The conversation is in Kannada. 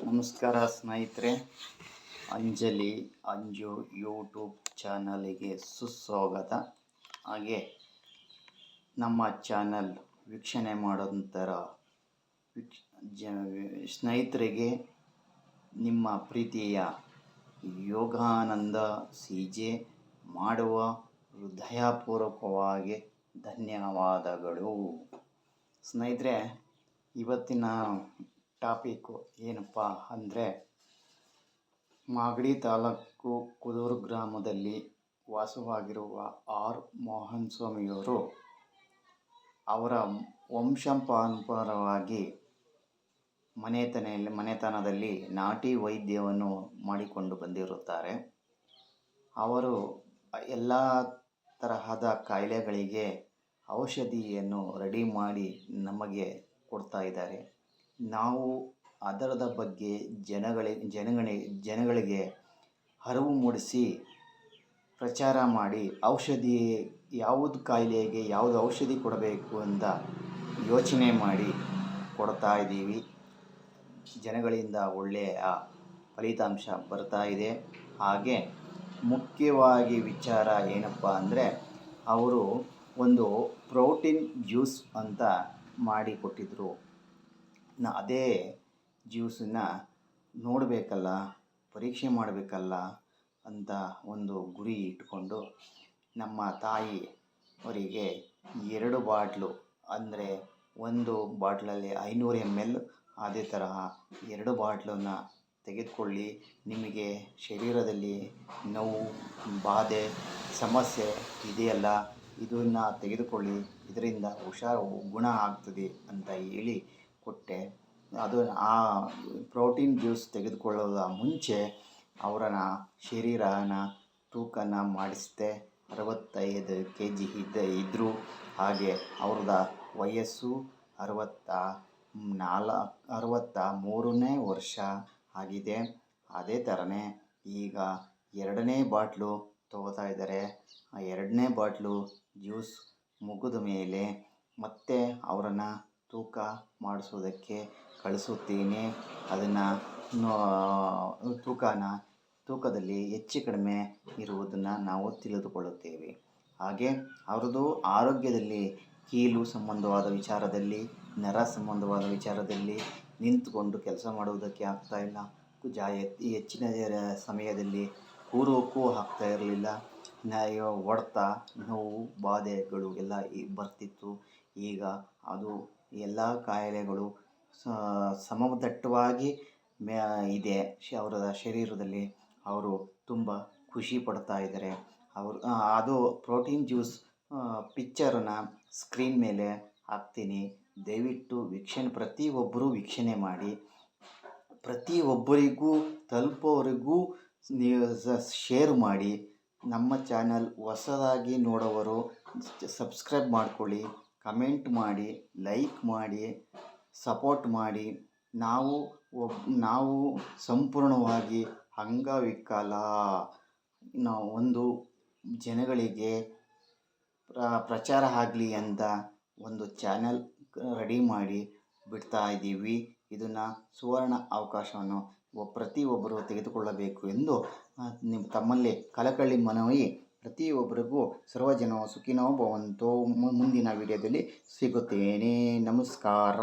ನಮಸ್ಕಾರ ಸ್ನೇಹಿತರೆ, ಅಂಜಲಿ ಅಂಜು ಯೂಟ್ಯೂಬ್ ಚಾನಲಿಗೆ ಸುಸ್ವಾಗತ. ಹಾಗೆ ನಮ್ಮ ಚಾನಲ್ ವೀಕ್ಷಣೆ ಮಾಡೋಂಥರ ವೀಕ್ಷ ಸ್ನೇಹಿತರಿಗೆ ನಿಮ್ಮ ಪ್ರೀತಿಯ ಯೋಗಾನಂದ ಸಿ ಜೆ ಮಾಡುವ ಹೃದಯಪೂರ್ವಕವಾಗಿ ಧನ್ಯವಾದಗಳು. ಸ್ನೇಹಿತರೆ, ಇವತ್ತಿನ ಟಾಪಿಕ್ಕು ಏನಪ್ಪ ಅಂದರೆ, ಮಾಗಡಿ ತಾಲೂಕು ಕುದೂರು ಗ್ರಾಮದಲ್ಲಿ ವಾಸವಾಗಿರುವ ಆರ್. ಮೋಹನ್ ಸ್ವಾಮಿಯವರು ಅವರ ವಂಶಪಾರಂಪರವಾಗಿ ಮನೆತನೆಯಲ್ಲಿ ಮನೆತನದಲ್ಲಿ ನಾಟಿ ವೈದ್ಯವನ್ನು ಮಾಡಿಕೊಂಡು ಬಂದಿರುತ್ತಾರೆ. ಅವರು ಎಲ್ಲ ತರಹದ ಕಾಯಿಲೆಗಳಿಗೆ ಔಷಧಿಯನ್ನು ರೆಡಿ ಮಾಡಿ ನಮಗೆ ಕೊಡ್ತಾ ಇದ್ದಾರೆ. ನಾವು ಅದರದ ಬಗ್ಗೆ ಜನಗಳಿಗೆ ಜನಗಣಿ, ಜನಗಳಿಗೆ ಅರಿವು ಮೂಡಿಸಿ ಪ್ರಚಾರ ಮಾಡಿ ಔಷಧಿ ಯಾವುದು ಕಾಯಿಲೆಗೆ ಯಾವುದು ಔಷಧಿ ಕೊಡಬೇಕು ಅಂತ ಯೋಚನೆ ಮಾಡಿ ಕೊಡ್ತಾ ಇದ್ದೀವಿ. ಜನಗಳಿಂದ ಒಳ್ಳೆಯ ಫಲಿತಾಂಶ ಬರ್ತಾ ಇದೆ. ಹಾಗೆ ಮುಖ್ಯವಾಗಿ ವಿಚಾರ ಏನಪ್ಪ ಅಂದರೆ ಅವರು ಒಂದು ಪ್ರೋಟೀನ್ ಜ್ಯೂಸ್ ಅಂತ ಮಾಡಿ ಕೊಟ್ಟಿದ್ದರು ನ ಅದೇ ಜ್ಯೂಸನ್ನು ನೋಡಬೇಕಲ್ಲ, ಪರೀಕ್ಷೆ ಮಾಡಬೇಕಲ್ಲ ಅಂತ ಒಂದು ಗುರಿ ಇಟ್ಕೊಂಡು ನಮ್ಮ ತಾಯಿ ಅವರಿಗೆ ಎರಡು ಬಾಟ್ಲು ಅಂದರೆ ಒಂದು ಬಾಟ್ಲಲ್ಲಿ ಐನೂರು ಎಂ ಎಲ್ ಅದೇ ತರಹ ಎರಡು ಬಾಟ್ಲನ್ನು ತೆಗೆದುಕೊಳ್ಳಿ. ನಿಮಗೆ ಶರೀರದಲ್ಲಿ ನೋವು, ಬಾಧೆ, ಸಮಸ್ಯೆ ಇದೆಯಲ್ಲ, ಇದನ್ನು ತೆಗೆದುಕೊಳ್ಳಿ. ಇದರಿಂದ ಹುಷಾರು, ಗುಣ ಆಗ್ತದೆ ಅಂತ ಹೇಳಿ ಕೊಟ್ಟೆ. ಅದು ಆ ಪ್ರೋಟೀನ್ ಜ್ಯೂಸ್ ತೆಗೆದುಕೊಳ್ಳೋದ ಮುಂಚೆ ಅವರನ್ನ ಶರೀರನ ತೂಕನ ಮಾಡಿಸಿದೆ ಅರವತ್ತೈದು ಕೆ ಜಿ ಇದ್ದ ಇದ್ದರು ಹಾಗೆ ಅವ್ರದ ವಯಸ್ಸು ಅರವತ್ತ ನಾಲ್ಕು ಅರವತ್ತ ಮೂರನೇ ವರ್ಷ ಆಗಿದೆ. ಅದೇ ಥರನೇ ಈಗ ಎರಡನೇ ಬಾಟ್ಲು ತಗೋತಾ ಇದ್ದಾರೆ. ಆ ಎರಡನೇ ಬಾಟ್ಲು ಜ್ಯೂಸ್ ಮುಗಿದ ಮೇಲೆ ಮತ್ತೆ ಅವರನ್ನು ತೂಕ ಮಾಡಿಸೋದಕ್ಕೆ ಕಳಿಸುತ್ತೀನಿ. ಅದನ್ನು ತೂಕನ, ತೂಕದಲ್ಲಿ ಹೆಚ್ಚು ಕಡಿಮೆ ಇರುವುದನ್ನು ನಾವು ತಿಳಿದುಕೊಳ್ಳುತ್ತೇವೆ. ಹಾಗೆ ಅವ್ರದ್ದು ಆರೋಗ್ಯದಲ್ಲಿ ಕೀಲು ಸಂಬಂಧವಾದ ವಿಚಾರದಲ್ಲಿ, ನರ ಸಂಬಂಧವಾದ ವಿಚಾರದಲ್ಲಿ ನಿಂತುಕೊಂಡು ಕೆಲಸ ಮಾಡುವುದಕ್ಕೆ ಆಗ್ತಾಯಿಲ್ಲ ಜಾ ಹೆಚ್ಚಿನ ಸಮಯದಲ್ಲಿ ಕೂರೋಕ್ಕೂ ಆಗ್ತಾ ಇರಲಿಲ್ಲ. ಹೊಡೆತ ನೋವು, ಬಾಧೆಗಳು ಎಲ್ಲ ಬರ್ತಿತ್ತು. ಈಗ ಅದು ಎಲ್ಲ ಕಾಯಿಲೆಗಳು ಸಮದಟ್ಟವಾಗಿ ಮ್ಯಾ ಇದೆ. ಶ ಅವರ ಶರೀರದಲ್ಲಿ ಅವರು ತುಂಬ ಖುಷಿ ಪಡ್ತಾ ಇದ್ದಾರೆ. ಅವರು ಅದು ಪ್ರೋಟೀನ್ ಜ್ಯೂಸ್ ಪಿಕ್ಚರನ್ನ ಸ್ಕ್ರೀನ್ ಮೇಲೆ ಹಾಕ್ತೀನಿ. ದಯವಿಟ್ಟು ವೀಕ್ಷಣೆ, ಪ್ರತಿಯೊಬ್ಬರೂ ವೀಕ್ಷಣೆ ಮಾಡಿ. ಪ್ರತಿಯೊಬ್ಬರಿಗೂ, ತಲುಪೋವರೆಗೂ ನೀವು ಶೇರ್ ಮಾಡಿ. ನಮ್ಮ ಚಾನಲ್ ಹೊಸದಾಗಿ ನೋಡೋವರು, ಸಬ್ಸ್ಕ್ರೈಬ್ ಮಾಡ್ಕೊಳ್ಳಿ. ಕಮೆಂಟ್ ಮಾಡಿ, ಲೈಕ್ ಮಾಡಿ, ಸಪೋರ್ಟ್ ಮಾಡಿ. ನಾವು ಒಬ್, ನಾವು ಸಂಪೂರ್ಣವಾಗಿ ಅಂಗವಿಕಲ. ನಾವು ಒಂದು ಜನಗಳಿಗೆ ಪ್ರಚಾರ ಆಗಲಿ ಅಂತ ಒಂದು ಚಾನೆಲ್ ರೆಡಿ ಮಾಡಿ ಬಿಡ್ತಾ ಇದ್ದೀವಿ. ಇದನ್ನು ಸುವರ್ಣ ಅವಕಾಶವನ್ನು ಪ್ರತಿಯೊಬ್ಬರು ತೆಗೆದುಕೊಳ್ಳಬೇಕು ಎಂದು ನಿಮ್ಮ ತಮ್ಮಲ್ಲಿ ಕಳಕಳಿ ಮನವಿ ಪ್ರತಿಯೊಬ್ಬರಿಗೂ ಸರ್ವಜನೋ ಸುಖಿನೋ ಭವಂತೋ. ಮುಂದಿನ ವಿಡಿಯೋದಲ್ಲಿ ಸಿಗುತ್ತೇನೆ. ನಮಸ್ಕಾರ.